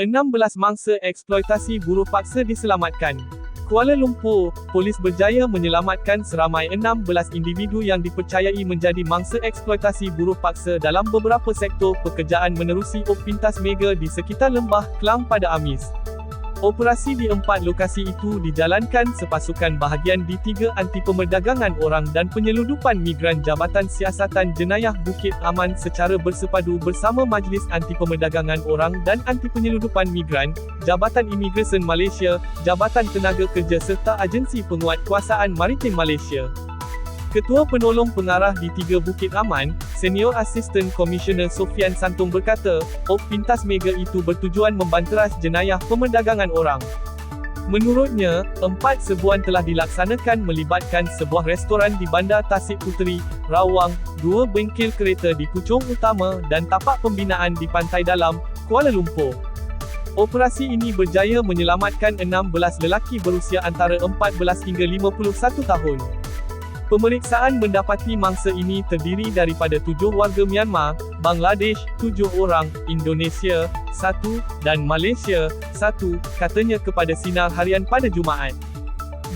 16 mangsa eksploitasi buruh paksa diselamatkan. Kuala Lumpur, polis berjaya menyelamatkan seramai 16 individu yang dipercayai menjadi mangsa eksploitasi buruh paksa dalam beberapa sektor pekerjaan menerusi op pintas mega di sekitar lembah Kelang pada Amis. Operasi di empat lokasi itu dijalankan sepasukan bahagian di tiga anti pemerdagangan orang dan penyeludupan migran Jabatan Siasatan Jenayah Bukit Aman secara bersepadu bersama Majlis Anti Pemerdagangan Orang dan Anti Penyeludupan Migran, Jabatan Imigresen Malaysia, Jabatan Tenaga Kerja serta Agensi Penguatkuasaan Maritim Malaysia. Ketua Penolong Pengarah di Tiga Bukit Aman, Senior Assistant Commissioner Sofian Santong berkata, op pintas mega itu bertujuan membanteras jenayah pemerdagangan orang. Menurutnya, empat sebuan telah dilaksanakan melibatkan sebuah restoran di Bandar Tasik Puteri, Rawang, dua bengkel kereta di Puchong Utama dan tapak pembinaan di Pantai Dalam, Kuala Lumpur. Operasi ini berjaya menyelamatkan 16 lelaki berusia antara 14 hingga 51 tahun. Pemeriksaan mendapati mangsa ini terdiri daripada tujuh warga Myanmar, Bangladesh, tujuh orang, Indonesia, satu, dan Malaysia, satu, katanya kepada Sinar Harian pada Jumaat.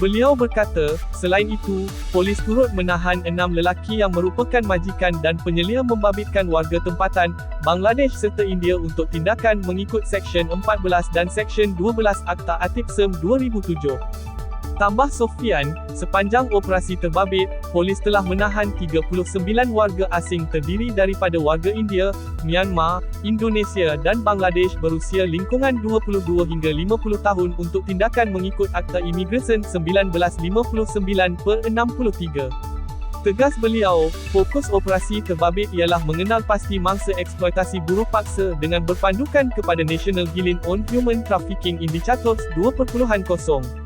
Beliau berkata, selain itu, polis turut menahan enam lelaki yang merupakan majikan dan penyelia membabitkan warga tempatan, Bangladesh serta India untuk tindakan mengikut Seksyen 14 dan Seksyen 12 Akta Atik SEM 2007. Tambah Sofian, sepanjang operasi terbabit, polis telah menahan 39 warga asing terdiri daripada warga India, Myanmar, Indonesia dan Bangladesh berusia lingkungan 22 hingga 50 tahun untuk tindakan mengikut Akta Imigresen 1959 per 63. Tegas beliau, fokus operasi terbabit ialah mengenal pasti mangsa eksploitasi buruh paksa dengan berpandukan kepada National Guild on Human Trafficking Indicators 2.0.